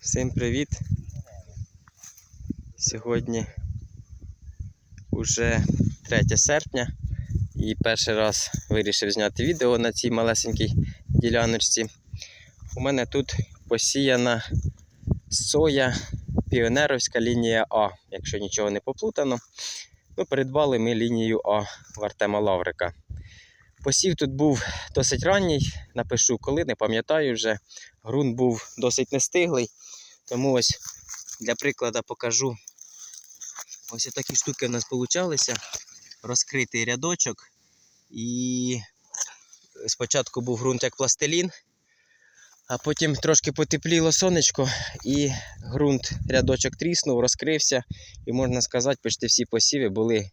Всім привіт! Сьогодні уже 3 серпня і перший раз вирішив зняти відео на цій малесенькій діляночці. У мене тут посіяна соя піонеровська лінія А, якщо нічого не поплутано. Ну, придбали ми лінію А в Артема Лаврика. Посів тут був досить ранній, напишу коли, не пам'ятаю вже. Грунт був досить нестиглий. Тому ось для прикладу покажу. Ось такі штуки в нас получалися. Розкритий рядочок. І спочатку був ґрунт як пластилін, а потім трошки потепліло сонечко, і ґрунт рядочок тріснув, розкрився. І можна сказати, почти всі посіви були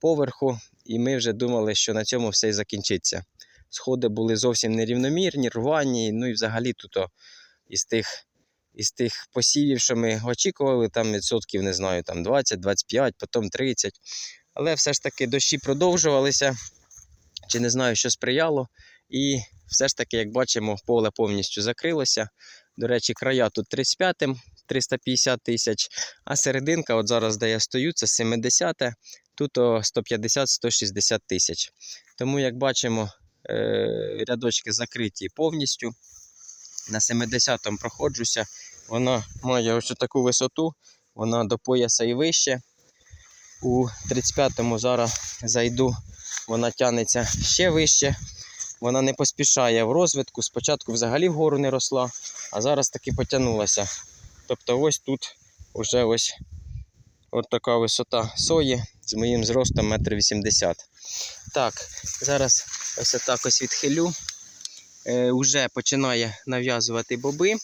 поверху, і ми вже думали, що на цьому все і закінчиться. Сходи були зовсім нерівномірні, рвані, ну і взагалі тут із тих із тих посівів, що ми очікували, там відсотків, не знаю, там 20-25, потім 30. Але все ж таки дощі продовжувалися, чи не знаю, що сприяло. І все ж таки, як бачимо, поле повністю закрилося. До речі, края тут 35-м, 350 тисяч, а серединка, от зараз, де я стою, це 70 тут 150-160 тисяч. Тому, як бачимо, е, рядочки закриті повністю. На 70-му проходжуся. Вона має ось таку висоту, вона до пояса і вище. У 35-му зараз зайду, вона тягнеться ще вище. Вона не поспішає в розвитку. Спочатку взагалі вгору не росла, а зараз таки потягнулася. Тобто ось тут вже ось от така висота сої з моїм зростом 1,80 м. Так, зараз ось так ось відхилю е, вже починає нав'язувати боби.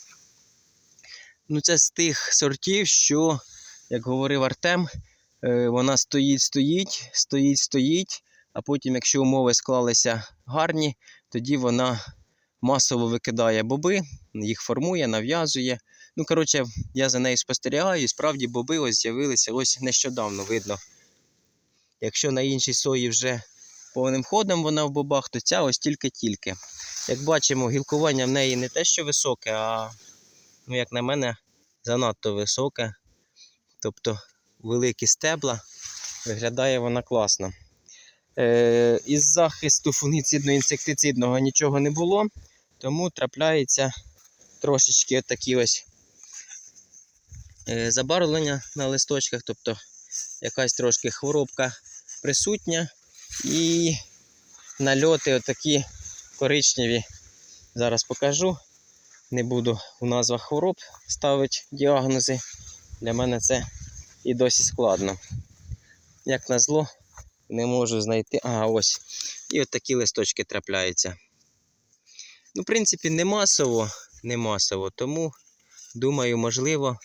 Ну, це з тих сортів, що, як говорив Артем, е, вона стоїть, стоїть, стоїть, стоїть, а потім, якщо умови склалися гарні, тоді вона масово викидає боби, їх формує, нав'язує. Ну, коротше, я за нею спостерігаю, і справді боби ось з'явилися ось нещодавно видно. Якщо на іншій сої вже повним ходом вона в бобах, то ця ось тільки-тільки. Як бачимо, гілкування в неї не те, що високе, а, ну, як на мене, занадто високе. Тобто великі стебла, виглядає вона класно. Е, із захисту фунгіцидно-інсектицидного нічого не було, тому трапляється трошечки такі ось е, забарвлення на листочках, тобто якась трошки хворобка присутня. І нальоти отакі коричневі. Зараз покажу. Не буду у назвах хвороб ставити діагнози. Для мене це і досі складно. Як назло, не можу знайти. А, ось. І от такі листочки трапляються. Ну, в принципі, не масово, не масово, тому думаю, можливо,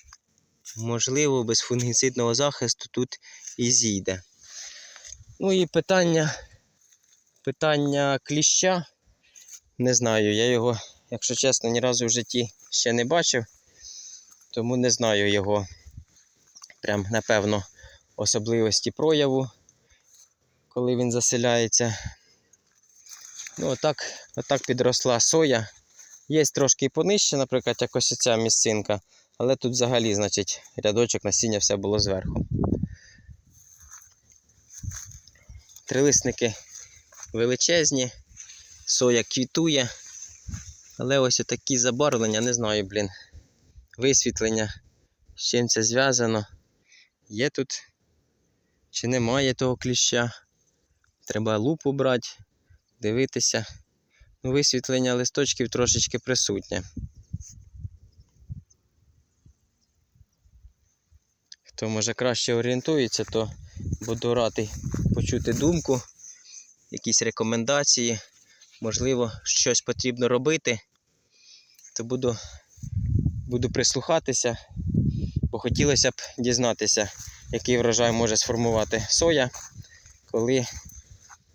можливо, без фунгіцидного захисту тут і зійде. Ну і питання, питання кліща. Не знаю, я його, якщо чесно, ні разу в житті ще не бачив, тому не знаю його прям, напевно, особливості прояву, коли він заселяється. Ну, отак, отак підросла соя. Є трошки і понижче, наприклад, як ось ця місцинка, але тут взагалі, значить, рядочок насіння все було зверху. Трилисники величезні, соя квітує, але ось такі забарвлення, не знаю, блін, висвітлення, з чим це зв'язано. Є тут чи немає того кліща. Треба лупу брати, дивитися. Ну, Висвітлення листочків трошечки присутнє. Хто може краще орієнтується, то буду радий почути думку, якісь рекомендації. Можливо, щось потрібно робити, то буду, буду прислухатися, бо хотілося б дізнатися, який врожай може сформувати соя, коли,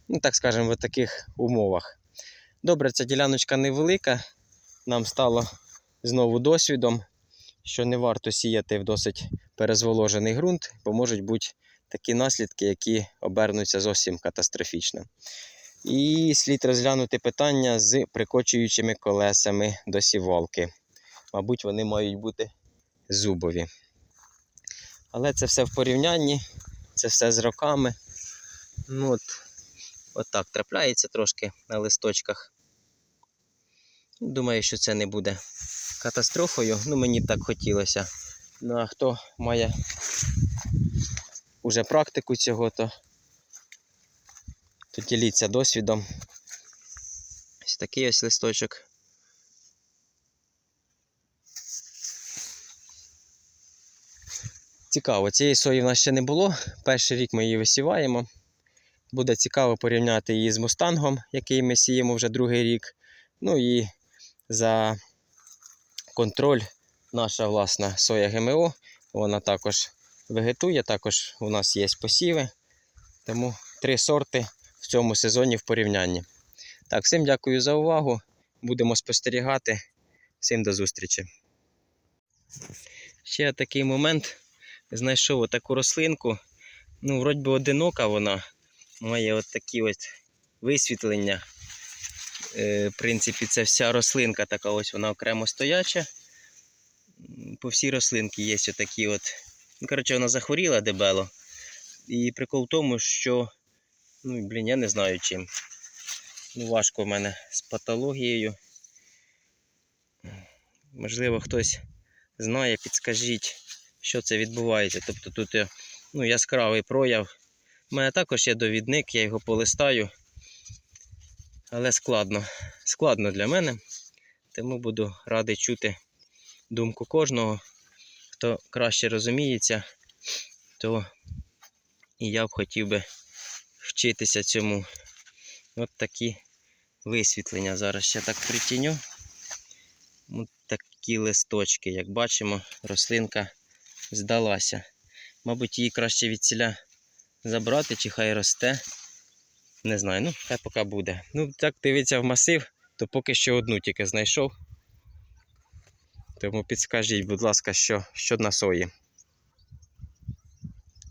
ну так скажемо, в таких умовах. Добре, ця діляночка невелика, нам стало знову досвідом, що не варто сіяти в досить перезволожений ґрунт, бо можуть бути такі наслідки, які обернуться зовсім катастрофічно. І слід розглянути питання з прикочуючими колесами до сівалки. Мабуть, вони мають бути зубові. Але це все в порівнянні, це все з роками. Ну от, от так трапляється трошки на листочках. Думаю, що це не буде катастрофою. Ну, мені б так хотілося. Ну а хто має уже практику цього, то, то діліться досвідом. Ось такий ось листочок. Цікаво, цієї сої в нас ще не було. Перший рік ми її висіваємо. Буде цікаво порівняти її з мустангом, який ми сіємо вже другий рік. Ну і за контроль наша власна соя ГМО. Вона також вегетує, також у нас є посіви. Тому три сорти в цьому сезоні в порівнянні. Так, всім дякую за увагу. Будемо спостерігати. Всім до зустрічі. Ще такий момент. Знайшов отаку рослинку. Ну, вроді би одинока вона. Має от такі от висвітлення. Е, в принципі, це вся рослинка така ось вона окремо стояча. По всій рослинці є отакі от. Ну, коротше, вона захворіла дебело. І прикол в тому, що, ну, блін, я не знаю чим. Ну, важко в мене з патологією. Можливо, хтось знає, підскажіть, що це відбувається. Тобто тут е, ну, яскравий прояв. У мене також є довідник, я його полистаю. Але складно. Складно для мене. Тому буду радий чути думку кожного. Хто краще розуміється, то і я б хотів би вчитися цьому. От такі висвітлення. Зараз ще так притіню. От такі листочки, як бачимо, рослинка здалася. Мабуть, її краще від ціля забрати, чи хай росте. Не знаю, ну, хай поки буде. Ну, так дивиться в масив, то поки що одну тільки знайшов. Тому підскажіть, будь ласка, що, що на сої.